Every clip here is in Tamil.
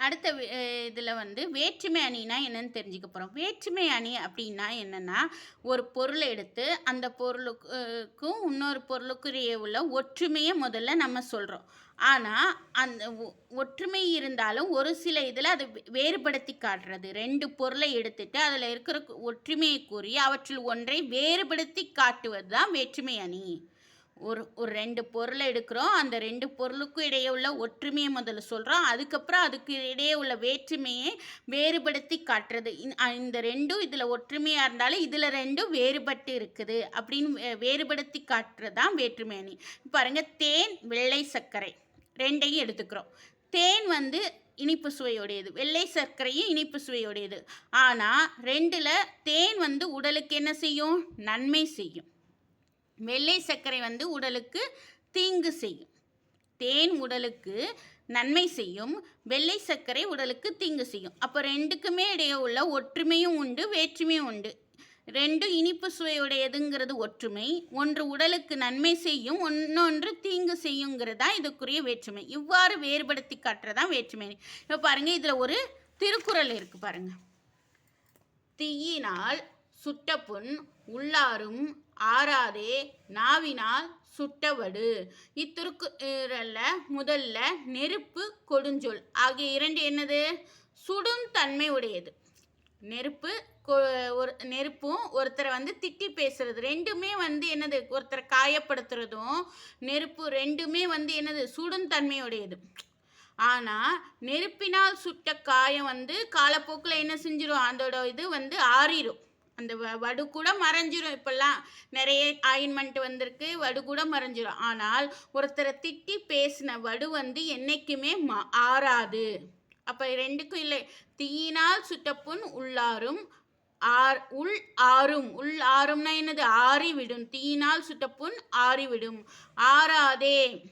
அடுத்த இதில் வந்து வேற்றுமை அணினா என்னன்னு தெரிஞ்சுக்க போகிறோம் வேற்றுமை அணி அப்படின்னா என்னென்னா ஒரு பொருளை எடுத்து அந்த பொருளுக்கும் இன்னொரு பொருளுக்குரிய உள்ள ஒற்றுமையை முதல்ல நம்ம சொல்கிறோம் ஆனால் அந்த ஒ- ஒற்றுமை இருந்தாலும் ஒரு சில இதில் அது வே- வேறுபடுத்தி காட்டுறது. ரெண்டு பொருளை எடுத்துட்டு அதில் இருக்கிற ஒற்றுமையை கூறி அவற்றில் ஒன்றை வேறுபடுத்தி காட்டுவது தான் வேற்றுமை அணி. ஒரு ஒரு ரெண்டு பொருளை எடுக்கிறோம். அந்த ரெண்டு பொருளுக்கும் இடையே உள்ள ஒற்றுமையை முதல்ல சொல்கிறோம் அதுக்கப்புறம் அதுக்கு இடையே உள்ள வேற்றுமையை வேறுபடுத்தி காட்டுறது. இந்த- இந்த ரெண்டும் இதில் ஒற்றுமையாக இருந்தாலும் இதில் ரெண்டும் வேறுபட்டு இருக்குது அப்படின்னு வேறுபடுத்தி காட்டுறது தான் வேற்றுமை அணி. பாருங்கள் தேன் வெள்ளை சர்க்கரை ரெண்டையும் எடுத்துக்கிறோம். தேன் வந்து இனிப்பு சுவையுடையது. வெள்ளை சர்க்கரையும் இனிப்பு சுவையுடையது. ஆனால் ரெண்டில் தேன் வந்து உடலுக்கு என்ன செய்யும்? நன்மை செய்யும். வெள்ளை சர்க்கரை வந்து உடலுக்கு தீங்கு செய்யும். தேன் உடலுக்கு நன்மை செய்யும். வெள்ளை சர்க்கரை உடலுக்கு தீங்கு செய்யும். அப்போ ரெண்டுக்குமே இடையே உள்ள ஒற்றுமையும் உண்டு வேற்றுமையும் உண்டு. ரெண்டும் இனிப்பு சுவையுடையதுங்கிறது ஒற்றுமை ஒன்று உடலுக்கு நன்மை செய்யும் ஒன்னொன்று தீங்கு செய்யுங்கிறது தான் இதுக்குரிய வேற்றுமை. இவ்வாறு வேறுபடுத்தி காட்டுறதான் வேற்றுமை. இப்போ பாருங்கள் இதில் ஒரு திருக்குறள் இருக்குது பாருங்கள் தீயினால் சுட்ட புண் உள்ளாரும் ஆறாதே நாவினால் சுட்டவடு. இத்திருக்குறள்ல முதல்ல நெருப்பு கொடுஞ்சொல். ஆகிய இரண்டு என்னது? சுடும் தன்மை உடையது. நெருப்பு ஒரு நெருப்பும் ஒருத்தரை வந்து திட்டி பேசுறது. ரெண்டுமே வந்து என்னது? ஒருத்தரை காயப்படுத்துறதும் நெருப்பு ரெண்டுமே வந்து என்னது? சுடும் தன்மையுடையது ஆனால் நெருப்பினால் சுட்ட காயம் வந்து காலப்போக்கில் என்ன செஞ்சிடும் அதோட இது வந்து ஆறிடும் அந்த வ- வடு கூட மறைஞ்சிரும். இப்போல்லாம் நிறைய ஆயின்மெண்ட் வந்திருக்கு வடு கூட மறைஞ்சிரும். ஆனால் ஒருத்தரை திட்டி பேசின வடு வந்து என்னைக்குமே மா ஆறாது. அப்போ ரெண்டுக்கும் இல்லை. தீயினால் சுட்ட புண் உள்ளாரும் ஆர் உள் ஆறும். உள் ஆறும்னா என்னது? ஆறிவிடும். தீயினால் சுட்டப்புண் ஆறிவிடும். ஆறாதே.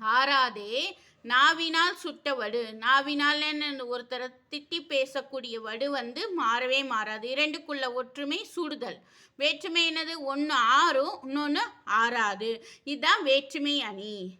ஆறாதே. நாவினால் சுட்ட வடு நாவினால் என்ன ஒருத்தரை திட்டி பேசக்கூடிய வடு வந்து மாறவே மாறாது. இரண்டுக்குள்ள ஒற்றுமை சுடுதல். வேற்றுமை என்னது? ஒன்று ஆறும் இன்னொன்று ஆறாது. இதுதான் வேற்றுமை அணி.